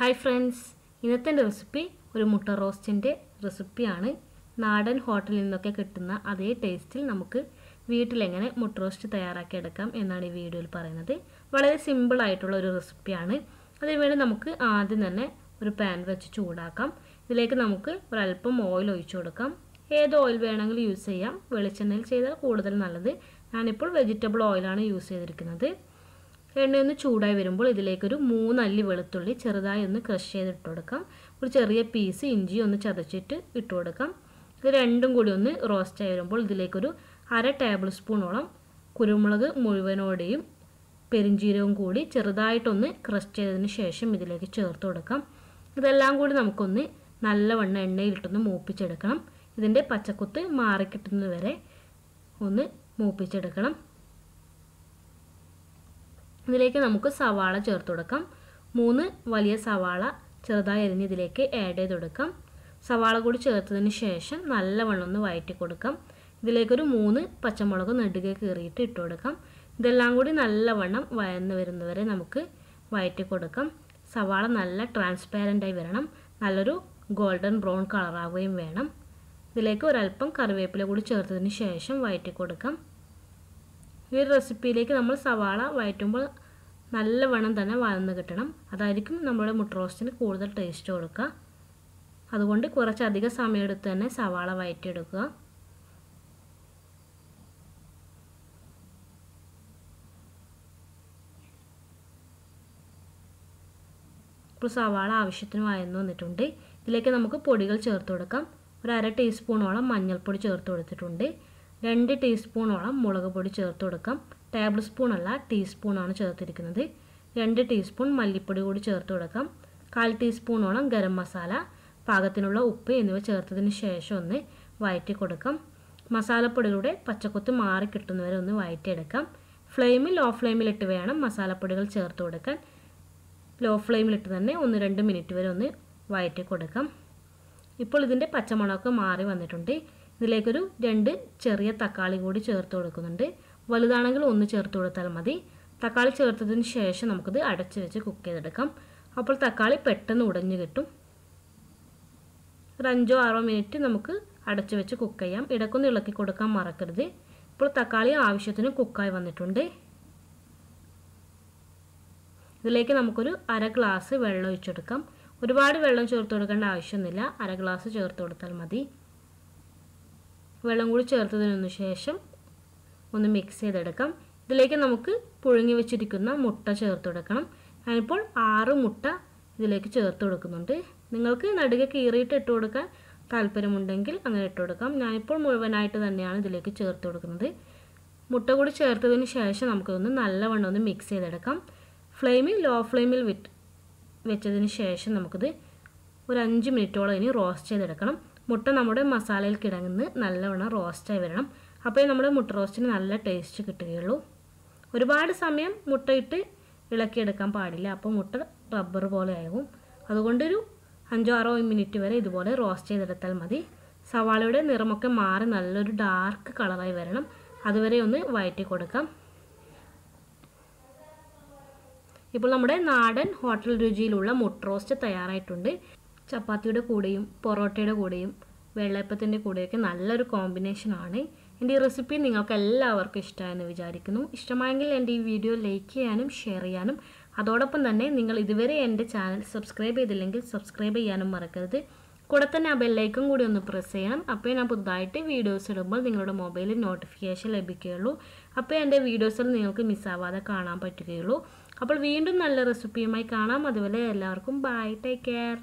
Hi friends ഇന്നത്തെ recipe ഒരു മുട്ട റോസ്റ്റിന്റെ റെസിപ്പിയാണ് നാടൻ ഹോട്ടലിൽ നിന്നൊക്കെ കിട്ടുന്ന അതേ ടേസ്റ്റിൽ നമുക്ക് വീട്ടിലെങ്ങനെ മുട്ട റോസ്റ്റ് തയ്യാറാക്കിയെടുക്കാം എന്നാണ് ഈ വീഡിയോയിൽ പറയുന്നത്. വളരെ സിമ്പിളായിട്ടുള്ള ഒരു റെസിപ്പിയാണ് അതിനുവേണ്ടി നമുക്ക് ആദ്യം തന്നെ ഒരു പാൻ വെച്ച് ചൂടാക്കാം. ഇതിലേക്ക് നമുക്ക് ഒരല്പം ഓയിൽ ഒഴിച്ചു കൊടുക്കാം. ഏത് ഓയിൽ വേണമെങ്കിലും യൂസ് ചെയ്യാം. വെളിച്ചെണ്ണയിൽ ചെയ്താൽ കൂടുതൽ നല്ലത്. ഞാനിപ്പോൾ വെജിറ്റബിൾ ഓയിലാണ് യൂസ് ചെയ്തിരിക്കുന്നത്. എണ്ണയൊന്ന് ചൂടായി വരുമ്പോൾ ഇതിലേക്കൊരു മൂന്നല്ലി വെളുത്തുള്ളി ചെറുതായി ഒന്ന് ക്രഷ് ചെയ്തിട്ട് കൊടുക്കാം. ഒരു ചെറിയ പീസ് ഇഞ്ചി ഒന്ന് ചതച്ചിട്ട് ഇട്ട് കൊടുക്കാം. ഇത് രണ്ടും കൂടി ഒന്ന് റോസ്റ്റായി വരുമ്പോൾ ഇതിലേക്കൊരു അര ടേബിൾ സ്പൂണോളം കുരുമുളക് മുഴുവനോടെയും പെരിഞ്ചീരവും കൂടി ചെറുതായിട്ടൊന്ന് ക്രഷ് ചെയ്തതിന് ശേഷം ഇതിലേക്ക് ചേർത്ത് കൊടുക്കാം. ഇതെല്ലാം കൂടി നമുക്കൊന്ന് നല്ലവണ്ണം എണ്ണയിലിട്ടൊന്ന് മൂപ്പിച്ചെടുക്കണം. ഇതിന്റെ പച്ചക്കുത്ത് മാറിക്കിട്ടുന്നത് വരെ ഒന്ന് മൂപ്പിച്ചെടുക്കണം. ഇതിലേക്ക് നമുക്ക് സവാള ചേർത്ത് കൊടുക്കാം. മൂന്ന് വലിയ സവാള ചെറുതായി അരിഞ്ഞ് ഇതിലേക്ക് ആഡ് ചെയ്ത് കൊടുക്കാം. സവാള കൂടി ചേർത്തതിന് ശേഷം നല്ലവണ്ണം ഒന്ന് വഴറ്റി കൊടുക്കാം. ഇതിലേക്കൊരു മൂന്ന് പച്ചമുളക് നെടുകെ കീറിയിട്ട് ഇട്ട് കൊടുക്കാം. ഇതെല്ലാം കൂടി നല്ലവണ്ണം വയന്ന് വരുന്നവരെ നമുക്ക് വഴറ്റി കൊടുക്കാം. സവാള നല്ല ട്രാൻസ്പാരന്റായി വരണം. നല്ലൊരു ഗോൾഡൻ ബ്രൗൺ കളറാവുകയും വേണം. ഇതിലേക്ക് ഒരല്പം കറിവേപ്പില കൂടി ചേർത്തതിന് ശേഷം വഴറ്റി കൊടുക്കാം. ഈ ഒരു റെസിപ്പിയിലേക്ക് നമ്മൾ സവാള വഴറ്റുമ്പോൾ നല്ലവണ്ണം തന്നെ വഴന്ന് കിട്ടണം. അതായിരിക്കും നമ്മുടെ മുട്ട റോസ്റ്റിന് കൂടുതൽ ടേസ്റ്റ് കൊടുക്കുക. അതുകൊണ്ട് കുറച്ചധികം സമയമെടുത്ത് തന്നെ സവാള വയറ്റിയെടുക്കുക. ഇപ്പോൾ സവാള ആവശ്യത്തിന് വഴന്നു വന്നിട്ടുണ്ട്. ഇതിലേക്ക് നമുക്ക് പൊടികൾ ചേർത്ത് കൊടുക്കാം. ഒരു അര ടീസ്പൂണോളം മഞ്ഞൾപ്പൊടി ചേർത്ത് കൊടുത്തിട്ടുണ്ട്. രണ്ട് ടീസ്പൂണോളം മുളക് പൊടി ചേർത്ത് കൊടുക്കാം. ടേബിൾ സ്പൂൺ അല്ല ടീസ്പൂണാണ് ചേർത്തിരിക്കുന്നത്. രണ്ട് ടീസ്പൂൺ മല്ലിപ്പൊടി കൂടി ചേർത്ത് കൊടുക്കാം. കാൽ ടീസ്പൂണോളം ഗരം മസാല പാകത്തിനുള്ള ഉപ്പ് എന്നിവ ചേർത്തതിന് ശേഷം ഒന്ന് വഴറ്റി കൊടുക്കാം. മസാലപ്പൊടികളുടെ പച്ചക്കൊത്ത് മാറി കിട്ടുന്നവരെ ഒന്ന് വഴറ്റിയെടുക്കാം ഫ്ലെയിമിൽ ലോ ഫ്ലെയിമിലിട്ട് വേണം മസാലപ്പൊടികൾ ചേർത്ത് കൊടുക്കാൻ. ലോ ഫ്ലെയിമിലിട്ട് തന്നെ ഒന്ന് രണ്ട് മിനിറ്റ് വരെ ഒന്ന് വഴറ്റി കൊടുക്കാം. ഇപ്പോൾ ഇതിന്റെ പച്ചമുളകൊക്കെ മാറി വന്നിട്ടുണ്ട്. ഇതിലേക്കൊരു രണ്ട് ചെറിയ തക്കാളി കൂടി ചേർത്ത് കൊടുക്കുന്നുണ്ട്. വലുതാണെങ്കിൽ ഒന്ന് ചേർത്ത് കൊടുത്താൽ മതി. തക്കാളി ചേർത്തതിന് ശേഷം നമുക്കിത് അടച്ച് വെച്ച് കുക്ക് ചെയ്തെടുക്കാം. അപ്പോൾ തക്കാളി പെട്ടെന്ന് ഉടഞ്ഞു കിട്ടും. ഒരു അഞ്ചോ ആറോ മിനിറ്റ് നമുക്ക് അടച്ചു വെച്ച് കുക്ക് ചെയ്യാം. ഇടക്കൊന്ന് ഇളക്കി കൊടുക്കാൻ മറക്കരുത്. ഇപ്പോൾ തക്കാളി ആവശ്യത്തിന് കുക്കായി വന്നിട്ടുണ്ട്. ഇതിലേക്ക് നമുക്കൊരു അര ഗ്ലാസ് വെള്ളം ഒഴിച്ചെടുക്കാം. ഒരുപാട് വെള്ളം ചേർത്ത് കൊടുക്കേണ്ട ആവശ്യമൊന്നുമില്ല. അര ഗ്ലാസ് ചേർത്ത് കൊടുത്താൽ മതി. വെള്ളം കൂടി ചേർത്തതിനു ശേഷം ഒന്ന് മിക്സ് ചെയ്തെടുക്കാം. ഇതിലേക്ക് നമുക്ക് പുഴുങ്ങി വെച്ചിരിക്കുന്ന മുട്ട ചേർത്ത് കൊടുക്കണം. ഞാനിപ്പോൾ ആറ് മുട്ട ഇതിലേക്ക് ചേർത്ത് കൊടുക്കുന്നുണ്ട്. നിങ്ങൾക്ക് നടുക കീറിയിട്ട് ഇട്ട് കൊടുക്കാൻ താല്പര്യമുണ്ടെങ്കിൽ അങ്ങനെ ഇട്ട് കൊടുക്കാം. ഞാനിപ്പോൾ മുഴുവനായിട്ട് തന്നെയാണ് ഇതിലേക്ക് ചേർത്ത് കൊടുക്കുന്നത്. മുട്ട കൂടി ചേർത്തതിന് ശേഷം നമുക്കൊന്ന് നല്ലവണ്ണം ഒന്ന് മിക്സ് ചെയ്തെടുക്കാം. ഫ്ലെയിമിൽ ലോ ഫ്ലെയിമിൽ വിറ്റ് വെച്ചതിന് ശേഷം നമുക്കിത് ഒരു അഞ്ച് മിനിറ്റോളം ഇനി റോസ്റ്റ് ചെയ്തെടുക്കണം. മുട്ട നമ്മുടെ മസാലയിൽ കിടങ്ങുന്ന നല്ലവണ്ണം റോസ്റ്റായി വരണം. അപ്പോൾ നമ്മൾ മുട്ട റോസ്റ്റിന് നല്ല ടേസ്റ്റ് കിട്ടുകയുള്ളൂ. ഒരുപാട് സമയം മുട്ടയിട്ട് ഇളക്കിയെടുക്കാൻ പാടില്ല. അപ്പോൾ മുട്ട റബ്ബർ പോലെ ആകും അതുകൊണ്ടൊരു അഞ്ചോ ആറോ മിനിറ്റ് വരെ ഇതുപോലെ റോസ്റ്റ് ചെയ്തെടുത്താൽ മതി. സവാളയുടെ നിറമൊക്കെ മാറി നല്ലൊരു ഡാർക്ക് കളറായി വരണം. അതുവരെ ഒന്ന് വയറ്റി കൊടുക്കാം. ഇപ്പോൾ നമ്മുടെ നാടൻ ഹോട്ടൽ രുചിയിലുള്ള മുട്ട റോസ്റ്റ് തയ്യാറായിട്ടുണ്ട്. ചപ്പാത്തിയുടെ കൂടെയും പൊറോട്ടയുടെ കൂടെയും വെള്ളയപ്പത്തിന്റെ കൂടെയൊക്കെ നല്ലൊരു കോമ്പിനേഷനാണ് എന്റെ ഈ റെസിപ്പി നിങ്ങൾക്ക് എല്ലാവർക്കും ഇഷ്ടമായെന്ന് വിചാരിക്കുന്നു. ഇഷ്ടമായെങ്കിൽ എന്റെ ഈ വീഡിയോ ലൈക്ക് ചെയ്യാനും ഷെയർ ചെയ്യാനും അതോടൊപ്പം തന്നെ നിങ്ങൾ ഇതുവരെ എന്റെ ചാനൽ സബ്സ്ക്രൈബ് ചെയ്തില്ലെങ്കിൽ സബ്സ്ക്രൈബ് ചെയ്യാനും മറക്കരുത്. കൂടെ തന്നെ ആ ബെല്ലൈക്കും കൂടി ഒന്ന് പ്രസ് ചെയ്യണം. അപ്പോൾ ഞാൻ പുതുതായിട്ട് വീഡിയോസ് ഇടുമ്പോൾ നിങ്ങളുടെ മൊബൈലിൽ നോട്ടിഫിക്കേഷൻ ലഭിക്കുകയുള്ളൂ. അപ്പോൾ എന്റെ വീഡിയോസിൽ നിങ്ങൾക്ക് മിസ്സാവാതെ കാണാൻ പറ്റുകയുള്ളൂ. അപ്പോൾ വീണ്ടും നല്ല റെസിപ്പിയുമായി കാണാം. അതുപോലെ എല്ലാവർക്കും ബൈ ടേക്ക് കെയർ